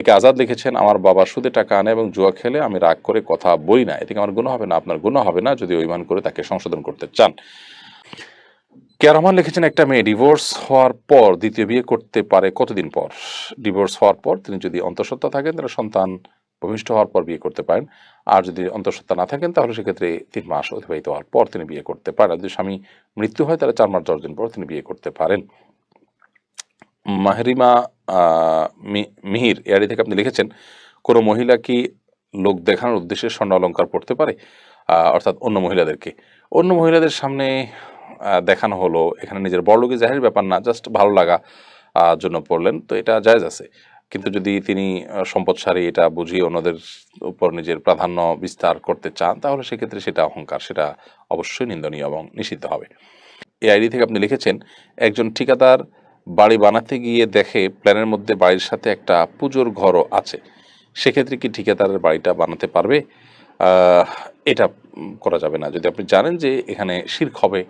একে আজাদ লিখেছেন, আমার বাবা সুদে টাকা আনে এবং জুয়া খেলে আমি রাগ করে কথা বলি না। এদিকে আমার গুণ হবে না, আপনার গুণ হবে না যদি অভিমান করে তাকে সংশোধন করতে চান। কে রহমান লিখেছেন, একটা মেয়ে ডিভোর্স হওয়ার পর দ্বিতীয় বিয়ে করতে পারে কতদিন পর? ডিভোর্স হওয়ার পর তিনি যদি অন্তঃসত্ত্বা থাকেন, তাহলে সন্তান ভূমিষ্ঠ হওয়ার পর বিয়ে করতে পারেন। আর যদি অন্তঃসত্ত্বা না থাকেন, তাহলে সেক্ষেত্রে তিন মাস অতিবাহিত হওয়ার পর তিনি বিয়ে করতে পারেন। যদি স্বামী মৃত্যু হয়, তাহলে চার মাস দশ দিন পর তিনি বিয়ে করতে পারেন। মাহরিমা মিহির এআরি থেকে আপনি লিখেছেন, কোনো মহিলা কি লোক দেখানোর উদ্দেশ্যে স্বর্ণ অলঙ্কার পড়তে পারে? অর্থাৎ অন্য মহিলাদেরকে। অন্য মহিলাদের সামনে দেখানো হলো, এখানে নিজের বড়লোকে জাহের ব্যাপার না, জাস্ট ভালো লাগা জন্য পড়লেন, তো এটা জায়জ আছে। কিন্তু যদি তিনি সম্পদশালী, এটা বুঝিয়ে অন্যদের উপর নিজের প্রাধান্য বিস্তার করতে চান, তাহলে সেক্ষেত্রে সেটা অহংকার, সেটা অবশ্যই নিন্দনীয় এবং নিষিদ্ধ হবে। এই আইডি থেকে আপনি লিখেছেন, একজন ঠিকাদার বাড়ি বানাতে গিয়ে দেখে প্ল্যানের মধ্যে বাড়ির সাথে একটা পুজোর ঘরও আছে। সেক্ষেত্রে কি ঠিকাদারের বাড়িটা বানাতে পারবে? এটা করা যাবে না। যদি আপনি জানেন যে এখানে শির্ক হবে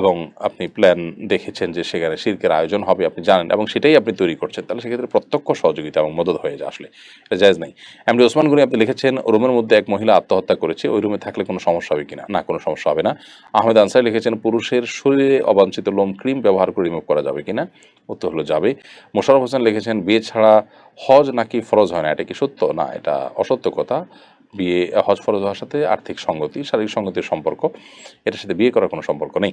এবং আপনি প্ল্যান দেখেছেন যে সেখানে শির্কের আয়োজন হবে, আপনি জানেন এবং সেটাই আপনি তৈরি করছেন, তাহলে সেক্ষেত্রে প্রত্যক্ষ সহযোগিতা এবং মদত হয়ে যায় আসলে। এটা জায়জ নাই। এমনি ওসমান গনি আপনি লিখেছেন, রুমের মধ্যে এক মহিলা আত্মহত্যা করেছে, ওই রুমে থাকলে কোনো সমস্যা হবে কিনা? না, কোনো সমস্যা হবে না। আহমেদ আনসারি লিখেছেন, পুরুষের শরীরে অবাঞ্ছিত লোম ক্রিম ব্যবহার করে রিমুভ করা যাবে কিনা? উত্তর হলো, যাবে। মোশারফ হোসেন লিখেছেন, বিয়ে ছাড়া হজ নাকি ফরজ হয় না, এটা কি সত্য? না, এটা অসত্য কথা। বিয়ে, হজ ফরজ হওয়ার সাথে আর্থিক সঙ্গতি, শারীরিক সঙ্গতির সম্পর্ক, এটার সাথে বিয়ে করার কোনো সম্পর্ক নেই।